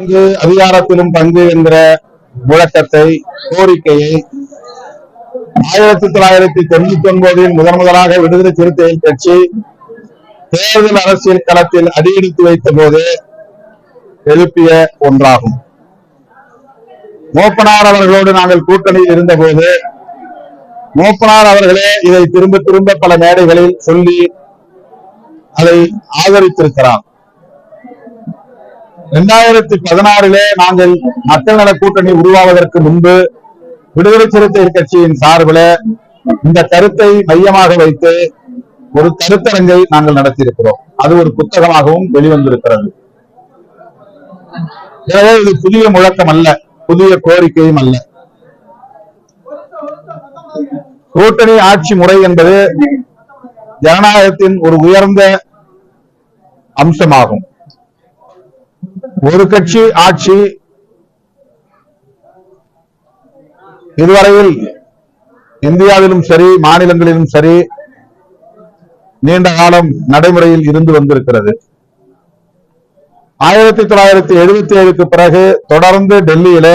பங்கு அதிகாரத்திலும் பங்கு என்கிற முழக்கத்தை கோரிக்கையை ஆயிரத்தி தொள்ளாயிரத்தி தொண்ணூத்தி ஒன்பதில் முதன் முதலாக விடுதலை சிறுத்தைகள் கட்சி தேர்தல் அரசியல் களத்தில் அடியெடுத்து வைத்த போது எழுப்பிய ஒன்றாகும். மோப்பனார் அவர்களோடு நாங்கள் கூட்டணியில் இருந்தபோது மோப்பனார் அவர்களே இதை திரும்ப திரும்ப பல மேடைகளில் சொல்லி அதை ஆதரித்திருக்கிறார். இரண்டாயிரத்தி பதினாறிலே நாங்கள் மக்கள் நல கூட்டணி உருவாவதற்கு முன்பு விடுதலை சிறுத்தைகள் கட்சியின் சார்பில் இந்த கருத்தை மையமாக வைத்து ஒரு கருத்தரங்கை நாங்கள் நடத்தியிருக்கிறோம். அது ஒரு புத்தகமாகவும் வெளிவந்திருக்கிறது. எனவே இது புதிய முழக்கம் அல்ல புதிய கோரிக்கையும் அல்ல. கூட்டணி ஆட்சி முறை என்பது ஜனநாயகத்தின் ஒரு உயர்ந்த அம்சமாகும். ஒரு கட்சி ஆட்சி இதுவரையில் இந்தியாவிலும் சரி மாநிலங்களிலும் சரி நீண்ட காலம் நடைமுறையில் இருந்து வந்திருக்கிறது. ஆயிரத்தி தொள்ளாயிரத்தி எழுபத்தி ஏழுக்கு பிறகு தொடர்ந்து டெல்லியில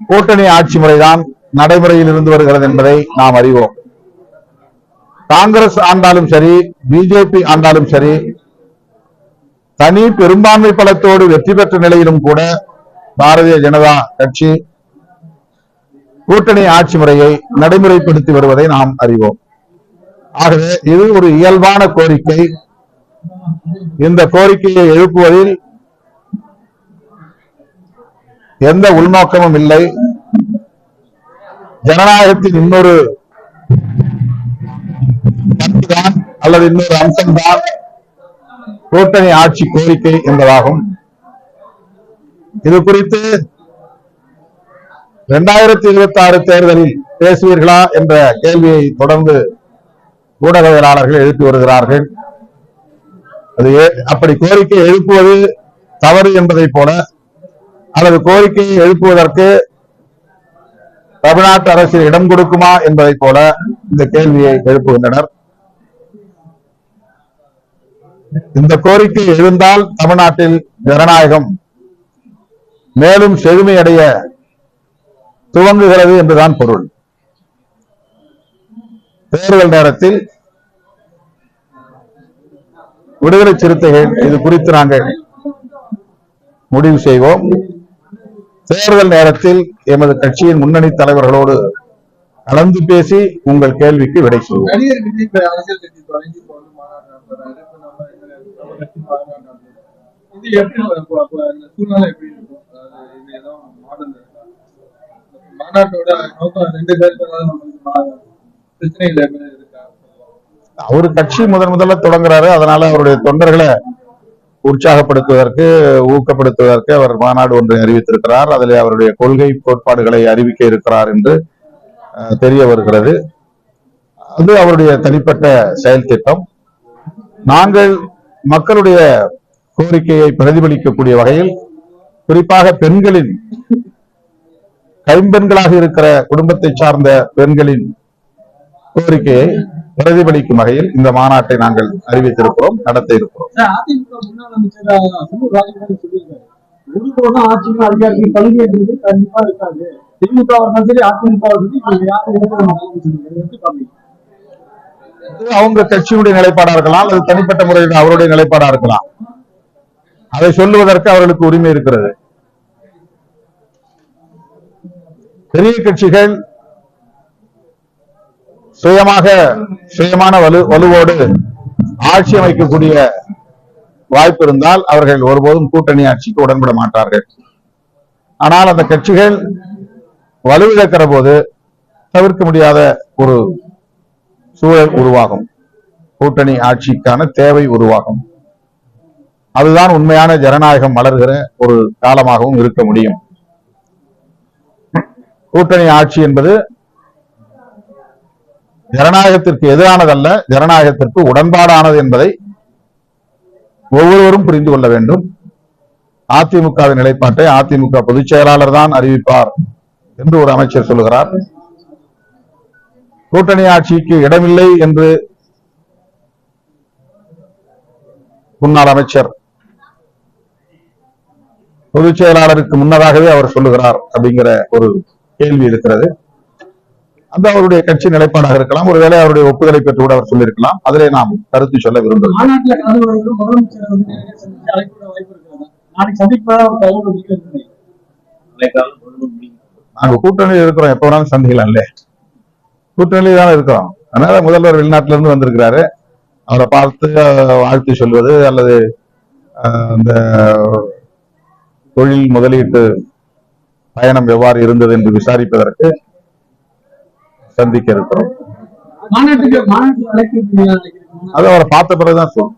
கூட்டணி ஆட்சி முறைதான் நடைமுறையில் இருந்து வருகிறது என்பதை நாம் அறிவோம். காங்கிரஸ் ஆண்டாலும் சரி பிஜேபி ஆண்டாலும் சரி தனி பெரும்பான்மை பலத்தோடு வெற்றி பெற்ற நிலையிலும் கூட பாரதிய ஜனதா கட்சி கூட்டணி ஆட்சி முறையை நடைமுறைப்படுத்தி வருவதை நாம் அறிவோம். ஆகவே இது ஒரு இயல்பான கோரிக்கை. இந்த கோரிக்கையை எழுப்புவதில் எந்த உள்நோக்கமும் இல்லை. ஜனநாயகத்தின் இன்னொரு பண்புதான் அல்லது இன்னொரு அம்சம்தான் கூட்டணி ஆட்சி கோரிக்கை என்பதாகும். இது குறித்து இரண்டாயிரத்தி இருபத்தி ஆறு தேர்தலில் பேசுவீர்களா என்ற கேள்வியை தொடர்ந்து ஊடகவியலாளர்கள் எழுப்பி வருகிறார்கள். அது ஏ- அப்படி கோரிக்கை எழுப்புவது தவறு என்பதை போல அல்லது கோரிக்கையை எழுப்புவதற்கு தமிழ்நாட்டு அரசு இடம் கொடுக்குமா என்பதை போல இந்த கேள்வியை எழுப்புகின்றனர். இந்த கோரிக்கை எழுந்தால் தமிழ்நாட்டில் ஜனநாயகம் மேலும் செழுமையடைய துவங்குகிறது என்றுதான் பொருள். தேர்தல் நேரத்தில் விடுதலை சிறுத்தைகள் இது குறித்து நாங்கள் முடிவு செய்வோம். தேர்தல் நேரத்தில் எமது கட்சியின் முன்னணி தலைவர்களோடு கலந்து பேசி உங்கள் கேள்விக்கு விடை சொல்வோம். இது எப்படி இந்த சூழ்நிலை எப்படி இருக்கும்? இது ஏதோ மாடல் மாநாட்டோட நோக்கம் ரெண்டு பேருக்கு நம்மளுக்கு பிரச்சனைகள் இருக்கா? அவர் கட்சி முதன் முதல்ல தொடங்குறாரு. அதனால அவருடைய தொண்டர்களை உற்சாகப்படுத்துவதற்கு ஊக்கப்படுத்துவதற்கு அவர் மாநாடு ஒன்றை அறிவித்திருக்கிறார். அதில் அவருடைய கொள்கை கோட்பாடுகளை அறிவிக்க இருக்கிறார் என்று தெரிய வருகிறது. அது அவருடைய தனிப்பட்ட செயல் திட்டம். நாங்கள் மக்களுடைய கோரிக்கையை பிரதிபலிக்கக்கூடிய வகையில் குறிப்பாக பெண்களின் கைம்பெண்களாக இருக்கிற குடும்பத்தை சார்ந்த பெண்களின் கோரிக்கையை பிரதிபலிக்கும் வகையில் இந்த மாநாட்டை நாங்கள் அறிவித்திருக்கிறோம் நடத்த இருக்கிறோம் திமுக அவங்க கட்சியுடைய நிலைப்பாடா இருக்கலாம் அல்லது தனிப்பட்ட முறையில் அவருடைய நிலைப்பாடா இருக்கலாம். அதை சொல்லுவதற்கு அவர்களுக்கு உரிமை இருக்கிறது. பெரிய கட்சிகள் சுயமாக சுயமான வலு வலுவோடு ஆட்சி அமைக்கக்கூடிய வாய்ப்பு இருந்தால் அவர்கள் ஒருபோதும் கூட்டணி ஆட்சிக்கு உடன்பட மாட்டார்கள். ஆனால் அந்த கட்சிகள் வலுவிழக்கிற போது தவிர்க்க முடியாத ஒரு சூழல் உருவாகும். கூட்டணி ஆட்சிக்கான தேவை உருவாகும். அதுதான் உண்மையான ஜனநாயகம் மலர்கிற ஒரு காலமாகவும் இருக்க முடியும். கூட்டணி ஆட்சி என்பது ஜனநாயகத்திற்கு எதிரானதல்ல ஜனநாயகத்திற்கு உடன்பாடானது என்பதை ஒவ்வொருவரும் புரிந்து கொள்ள வேண்டும். அதிமுகவின் நிலைப்பாட்டை அதிமுக பொதுச் செயலாளர் தான் அறிவிப்பார் என்று ஒரு அமைச்சர் சொல்லுகிறார். கூட்டணி ஆட்சிக்கு இடமில்லை என்று முன்னாள் அமைச்சர் பொதுச் செயலாளருக்கு முன்னதாகவே அவர் சொல்லுகிறார் அப்படிங்கிற ஒரு கேள்வி இருக்கிறது. அந்த அவருடைய கட்சி நிலைப்பாடாக இருக்கலாம். ஒருவேளை அவருடைய ஒப்புதலை பெற்று கூட அவர் சொல்லியிருக்கலாம். அதிலே நாம் கருத்து சொல்ல விரும்புகிறோம். நாங்க கூட்டணியில் இருக்கிறோம். எப்ப வேணாலும் சந்திக்கலாம்ல. கூட்டணியில் தானே இருக்கிறோம் அதனால முதல்வர் வெளிநாட்டுல இருந்து வந்திருக்கிறாரு. அவரை பார்த்து வாழ்த்து சொல்வது அல்லது அஹ், இந்த தொழில் முதலீட்டு பயணம் எவ்வாறு இருந்தது என்று விசாரிப்பதற்கு சந்திக்க இருக்கிறோம்? அது அவரை பார்த்த பிறகுதான் சொல்லும்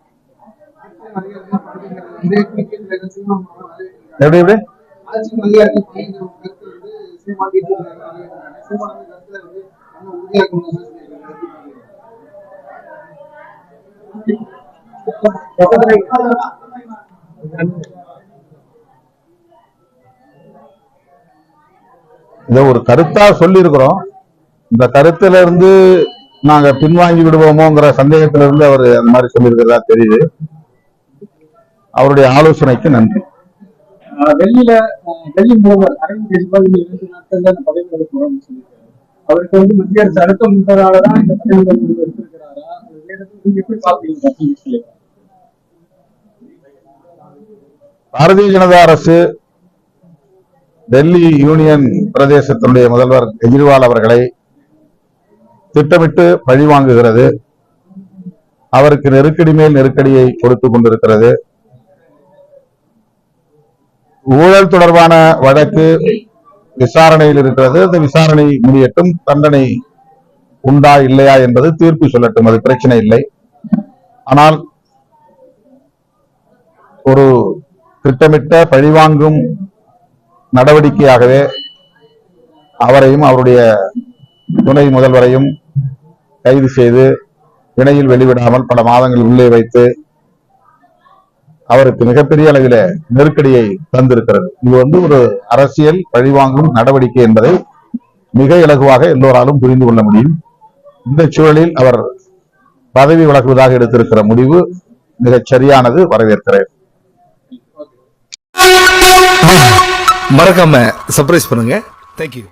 எப்படி எப்படி? இதை ஒரு கருத்தா சொல்லி இருக்கிறோம் இந்த கருத்துல இருந்து நாங்க பின்வாங்கி விடுவோமோங்கிற சந்தேகத்துல இருந்து அவர் அந்த மாதிரி சொல்லியிருக்கிறதா தெரியுது. அவருடைய ஆலோசனைக்கு நன்றி. டெல்லியில டெல்லி முதல்வர் அரவிந்த் கெஜ்ரிவால் இந்த இரண்டு அவருக்கு வந்து மத்திய அரசு அழுத்தம் கொடுத்ததாலதான் இந்த பதவிகளை எடுத்திருக்கிறாரா? நீங்க எப்படி பாக்குறீங்க பாரதிய ஜனதா அரசு டெல்லி யூனியன் பிரதேசத்தினுடைய முதல்வர் கெஜ்ரிவால் அவர்களை திட்டமிட்டு பழிவாங்குகிறது. அவருக்கு நெருக்கடி மேல் நெருக்கடியை கொடுத்துக் கொண்டிருக்கிறது. ஊழல் தொடர்பான வழக்கு விசாரணையில் இருக்கிறது. அந்த விசாரணை முடியட்டும். தண்டனை உண்டா இல்லையா என்பது தீர்ப்பு சொல்லட்டும். அது பிரச்சனை இல்லை. ஆனால் ஒரு திட்டமிட்ட பழிவாங்கும் நடவடிக்கையாகவே அவரையும் அவருடைய துணை முதல்வரையும் கைது செய்து வினையில் வெளிவிடாமல் பல மாதங்கள் உள்ளே வைத்து அவருக்கு மிகப்பெரிய அளவில நெருக்கடியை தந்திருக்கிறது. இது வந்து ஒரு அரசியல் பழிவாங்கும் நடவடிக்கை என்பதை மிக இலகுவாக எல்லோராலும் புரிந்து கொள்ள முடியும். இந்த சூழலில் அவர் பதவி விலகுவதாக எடுத்திருக்கிற முடிவு மிகச் சரியானது. வரவேற்கிறேன். மறக்காம சர்ப்ரைஸ் பண்ணுங்க. தேங்க்யூ